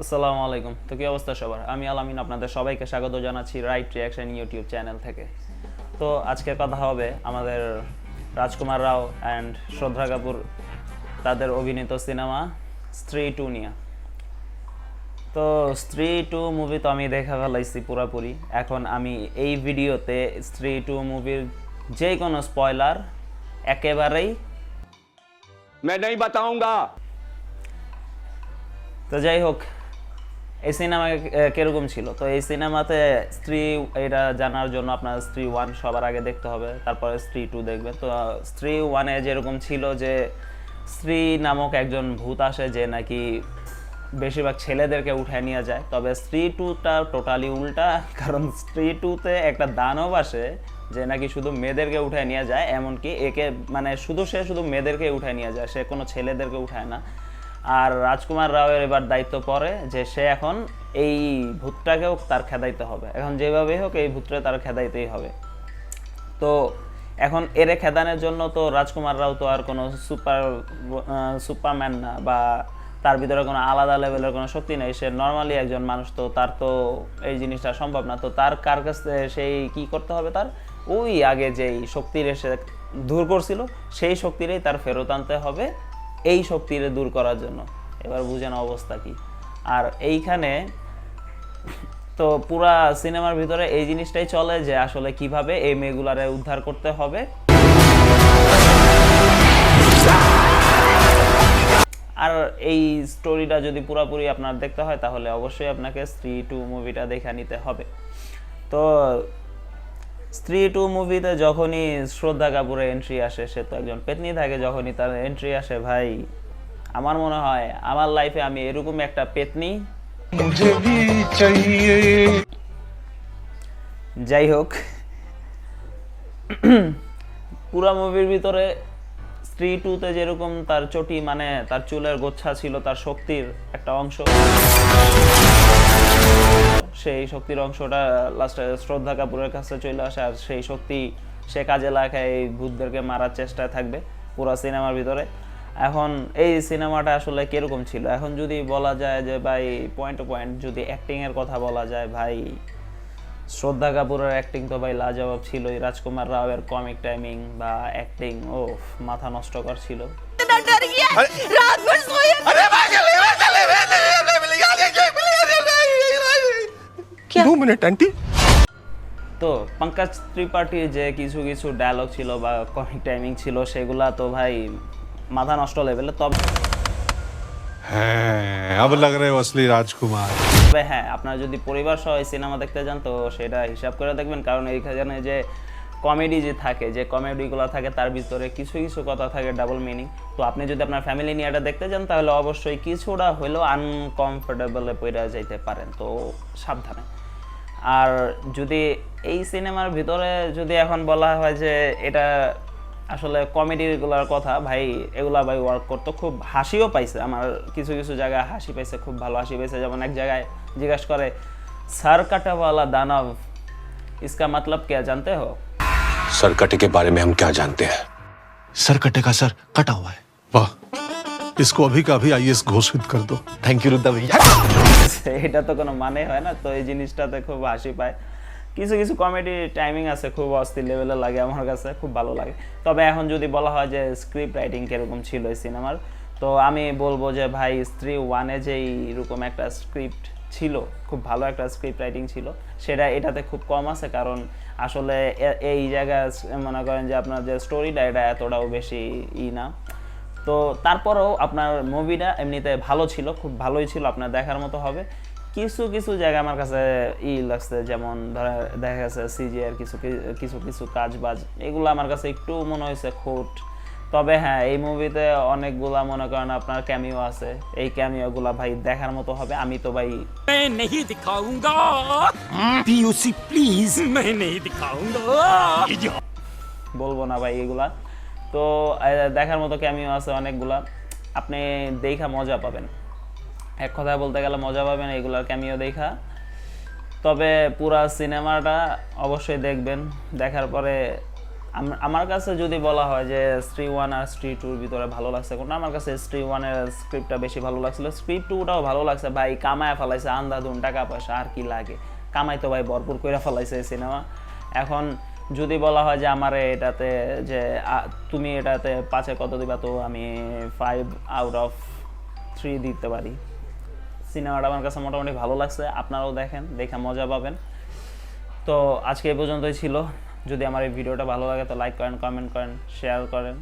আসসালামু আলাইকুম তো কি অবস্থা সবার আমি আলামিন আপনাদের সবাইকে স্বাগত জানাচ্ছি রাইট রিয়াকশন ইউটিউব চ্যানেল থেকে তো আজকে কথা হবে আমাদের রাজকুমার রাও অ্যান্ড শ্রদ্ধা কাপুর তাদের অভিনীত সিনেমা স্ত্রী টু নিয়ে তো স্ত্রী টু মুভি তো আমি দেখা ফেলাইছি পুরোপুরি এখন আমি এই ভিডিওতে স্ত্রী টু মুভির যে কোনো স্পয়লার একেবারেই मैं नहीं बताऊंगा তো যাই হোক এই সিনেমা কীরকম ছিল? তো এই সিনেমাতে স্ত্রী, এটা জানার জন্য আপনার স্ত্রী ওয়ান সবার আগে দেখতে হবে, তারপরে স্ত্রী টু দেখবেন। তো, স্ত্রী ওয়ানে যেরকম ছিল যে, স্ত্রী নামক একজন ভূত আসে যে নাকি বেশিরভাগ ছেলেদেরকে উঠায় নিয়ে যায়। তবে স্ত্রী টুটা টোটালি উল্টা, কারণ স্ত্রী টুতে একটা দানব আসে যে নাকি শুধু মেয়েদেরকে উঠায় নিয়ে যায়, এমনকি একে মানে শুধু সে শুধু মেয়েদেরকে উঠায় নিয়ে যায়, সে কোনো ছেলেদেরকে উঠায় না। আর রাজকুমার রাওয়ের এবার দায়িত্ব পড়ে যে সে এখন এই ভূতটাকেও তার খেদাইতে হবে। এখন যেভাবেই হোক এই ভূতটা তার খেদাইতেই হবে। তো এখন এরে খেদানের জন্য তো রাজকুমার রাও তো আর কোনো সুপার সুপারম্যান না বা তার ভিতরে কোনো আলাদা লেভেলের কোনো শক্তি নেই। সে নর্মালি একজন মানুষ, তো তার তো এই জিনিসটা সম্ভব না। তো তার কার কাছে সেই কি করতে হবে তার? ওই আগে যেই শক্তির এসে দূর করছিল, সেই শক্তিরই তার ফেরত আনতে হবে। এই শক্তিরে দূর করার জন্য। এবার বুঝেন অবস্থা কি। আর এইখানে তো পুরা সিনেমার ভিতরে এই জিনিসটাই চলে যে আসলে কীভাবে এই মেয়েগুলারে উদ্ধার করতে হবে। আর এই স্টোরিটা যদি পুরোপুরি আপনার দেখতে হয় তাহলে অবশ্যই আপনাকে স্ত্রী টু মুভিটা দেখে নিতে হবে। তো স্ত্রী টু মুভিতে যখনই শ্রদ্ধা কাপুরের এন্ট্রি আসে সে তো একজন পেতনি থাকে যখনই তার এন্ট্রি আসে ভাই আমার মনে হয় আমার লাইফে আমি এরকম একটা পেতনি। যাই হোক পুরা মুভির ভিতরে স্ত্রী টুতে যেরকম তার চটি মানে তার চুলের গোচ্ছা ছিল তার শক্তির একটা অংশ। সেই শক্তির অংশটা লাস্টে শ্রদ্ধা কাপুরের কাছে চলে আসে আর সেই শক্তি সে কাজে লাগায় এই ভূতদেরকে মারার চেষ্টায় থাকবে পুরো সিনেমার ভিতরে এখন এই সিনেমাটা আসলে কীরকম ছিল এখন যদি বলা যায় যে ভাই পয়েন্ট টু পয়েন্ট যদি অ্যাক্টিংয়ের কথা বলা যায় ভাই শ্রদ্ধা কাপুরের অ্যাক্টিং তো ভাই লাজবাব ছিলই রাজকুমার রাওয়ের কমিক টাইমিং বা অ্যাক্টিং ও মাথা নষ্টকর ছিল इतना डर गया रात भर सोया दो मिनट आंटी তো পঙ্কজ ত্রিপাঠীর যে কিছু কিছু ডায়লগ ছিল বা কমিক টাইমিং ছিল সেগুলা তো ভাই মাথা নষ্ট লেভেলে তবে हैं अब लग रहे हो असली राजकुमार তবে হ্যাঁ আপনারা যদি পরিবার সহ এই সিনেমা দেখতে যান তো সেটা হিসাব করে দেখবেন কারণ এইখানে যে কমেডি যে থাকে যে কমেডিগুলো থাকে তার ভিতরে কিছু কিছু কথা থাকে ডাবল মিনিং তো আপনি যদি আপনার ফ্যামিলি নিয়ে এটা দেখতে যান তাহলে অবশ্যই কিছুটা হলেও আনকমফোর্টেবলে পড়ে যাইতে পারেন তো সাবধানে আর যদি এই সিনেমার ভিতরে যদি এখন বলা হয় যে এটা আসলে কমেডিগুলোর কথা ভাই এগুলা ভাই ওয়ার্ক করতো খুব হাসিও পাইছে আমার কিছু কিছু জায়গায় হাসি পাইছে খুব ভালো হাসি পাইছে যেমন এক জায়গায় জিজ্ঞাসা করে सर कटवाला दानव इसका मतलब क्या जानते हो सरकटे के बारे में हम क्या जानते हैं सर कटे का सर कटा हुआ है वाह इसको अभी का अभी आईएएस घोषित कर दो थैंक यू रुद्दा भैया এটা তো কোনো মানে হয় না। তো এই জিনিসটাতে খুব হাসি পায়। কিছু কিছু কমেডি টাইমিং আছে, খুব অস্থির লেভেলে লাগে আমার কাছে, খুব ভালো লাগে। তবে এখন যদি বলা হয় যে স্ক্রিপ্ট রাইটিং কীরকম ছিল এই সিনেমার তো আমি বলব যে ভাই, স্ত্রী ওয়ানে যে এরকম একটা স্ক্রিপ্ট ছিল, খুব ভালো একটা স্ক্রিপ্ট রাইটিং ছিল, সেটা এটাতে খুব কম আছে। কারণ আসলে এই জায়গায় মনে করেন যে আপনার যে স্টোরিটা এটা এতটাও বেশি ই না। তো তারপরেও আপনার মুভিটা এমনিতে ভালো ছিল খুব ভালোই ছিল আপনার দেখার মতো হবে। কিছু কিছু জায়গা আমার কাছে ই লাগছে যেমন ধরা দেখা গেছে সিজিআর কিছু কিছু কিছু কাজ বাজ এগুলো আমার কাছে একটু মনে হয়েছে খুট। তবে হ্যাঁ এই মুভিতে অনেকগুলা মনে করেন আপনার ক্যামিও আছে এই ক্যামিওগুলা ভাই দেখার মতো হবে আমি তো ভাই নেহি দিখাউঙ্গা প্লিজ নেহি দিখাউঙ্গা বলব না ভাই এগুলা। তো দেখার মতো ক্যামিও আছে অনেকগুলা? আপনি দেখা মজা পাবেন। এক কথায় বলতে গেলে মজা পাবেন, এগুলার ক্যামিও দেখা। তবে পুরা সিনেমাটা অবশ্যই দেখবেন। দেখার পরে আম- আমার কাছে যদি বলা হয় যে স্ত্রী ওয়ান আর স্ত্রী টুর ভিতরে ভালো লাগছে কোনটা, আমার কাছে স্ত্রী ওয়ানের স্ক্রিপ্টটা বেশি ভালো লাগছিল। স্ক্রিপ্ট টুটাও ভালো লাগছে। ভাই কামায় ফেলাইছে, আন্দাধুন, টাকা পয়সা, আর কি লাগে। কামাই তো ভাই ভরপুর করে ফেলাইছে সিনেমা। এখন যদি বলা হয় যে আমার এটাতে যে তুমি এটাতে পাঁচে কত দিবা, তো আমি ফাইভ আউট অফ থ্রি দিতে পারি। সিনেমাটা আমার কাছে মোটামুটি ভালো লাগছে, আপনারাও দেখেন, দেখে মজা পাবেন। তো আজকে এই পর্যন্তই ছিল। যদি আমার এই ভিডিওটা ভালো লাগে, তো লাইক করেন কমেন্ট করেন শেয়ার করেন।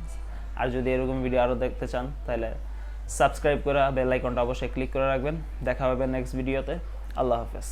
আর যদি এরকম ভিডিও আরও দেখতে চান, তাহলে সাবস্ক্রাইব করে বেল আইকনটা অবশ্যই ক্লিক করে রাখবেন। দেখা হবে নেক্সট ভিডিওতে আল্লাহ হাফেজ।